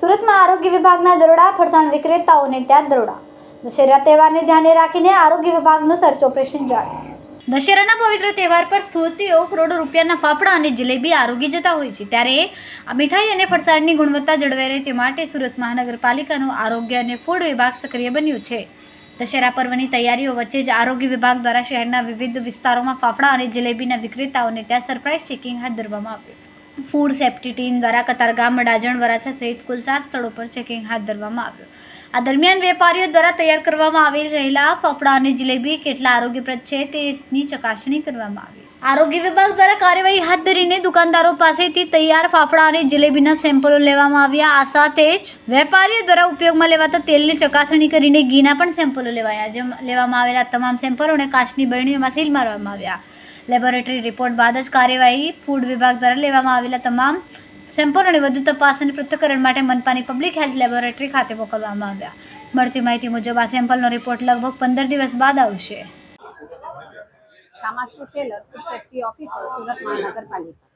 સુરતમાં આરોગ્ય વિભાગના દરોડા, ફરસાણ વિક્રેતાઓને ત્યાં દરોડા. દશેરા તહેવારને ધ્યાને રાખીને આરોગ્ય વિભાગનું સર્ચ ઓપરેશન જારી દશેરાના પવિત્ર તહેવાર પર સ્તુતિઓ કરોડો રૂપિયાના ફાફડા અને જલેબી આરોગી જતા હોય છે. ત્યારે આ મીઠાઈ અને ફરસાણની ગુણવત્તા જળવાઈ રહે તે માટે સુરત મહાનગરપાલિકાનું આરોગ્ય અને ફૂડ વિભાગ સક્રિય બન્યું છે. દશેરા પર્વની તૈયારીઓ વચ્ચે જ આરોગ્ય વિભાગ દ્વારા શહેરના વિવિધ વિસ્તારોમાં ફાફડા અને જલેબીના વિક્રેતાઓને ત્યાં સરપ્રાઇઝ ચેકિંગ હાથ ધરવામાં આવ્યું. ફૂડ સેફ્ટી ટીમ દ્વારા કતારગામ મડાજણ વરાછા સહિત કુલ ચાર સ્થળો પર ચેકિંગ હાથ ધરવામાં આવ્યું. આ દરમિયાન વેપારીઓ દ્વારા તૈયાર કરવામાં આવી રહેલા ફાફડા અને જલેબી કેટલા આરોગ્યપ્રદ છે તેની ચકાસણી કરવામાં આવી. આરોગ્ય વિભાગ દ્વારા કાર્યવાહી હાથ ધરીને દુકાનદારો પાસેથી તૈયાર ફાફડા અને જલેબીના સેમ્પલો લેવામાં આવ્યા. આ સાથે જ વેપારીઓ દ્વારા ઉપયોગમાં લેવાતા તેલની ચકાસણી કરીને ઘીના પણ સેમ્પલો લેવાયા જેમ લેવામાં આવેલા તમામ સેમ્પલોને કાચની બરણીઓમાં સીલ મારવામાં આવ્યા. લેબોરેટરી રિપોર્ટ બાદ જ કાર્યવાહી ફૂડ વિભાગ દ્વારા લેવામાં આવેલા તમામ સેમ્પલોને વધુ તપાસ અને પૃથ્થકરણ માટે મનપાની પબ્લિક હેલ્થ લેબોરેટરી ખાતે મોકલવામાં આવ્યા. મળતી માહિતી મુજબ આ સેમ્પલનો રિપોર્ટ લગભગ પંદર દિવસ બાદ આવશે. Kamakshi Selar food safety officer, Surat મહાનગરપાલિકા.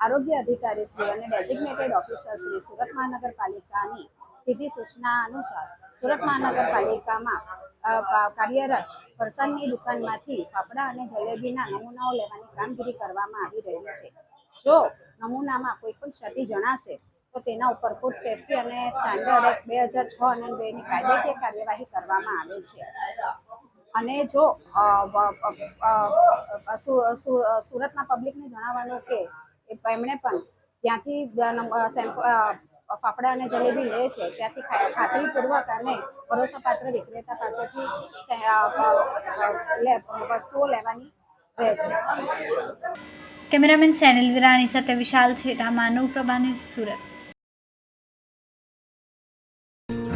આરોગ્ય અધિકારી શ્રી અને ડેઝિગ્નેટેડ ઓફિસર શ્રી સુરત મહાનગરપાલિકાની સીધી સૂચના અનુસાર સુરત મહાનગરપાલિકામાં કાર્યરત ફરસાણની દુકાનમાંથી ફાફડા અને જલેબીના નમૂનાઓ લેવાની કામગીરી કરવામાં આવી રહી છે. જો નમૂનામાં કોઈ પણ ક્ષતિ જણાશે, તો તેના ઉપર ફૂડ સેફ્ટી અને સ્ટાન્ડર્ડ એક્ટ બે હજાર છ અને બેની કાયદેકીય કાર્યવાહી કરવામાં આવે છે. અને જો સુરતના પબ્લિકને જણાવવાનું કે એમણે પણ ત્યાંથી ફાફડા અને જલેબી લે છે, ત્યાંથી ખાતરીપૂર્વક અને ભરોસાપાત્ર વિક્રેતા પાસેથી વસ્તુઓ લેવાની રહે છે. કેમેરામેન સેનિલ વિરાણી સાથે વિશાલ છેટા, માનવ પ્રભાની સુરત.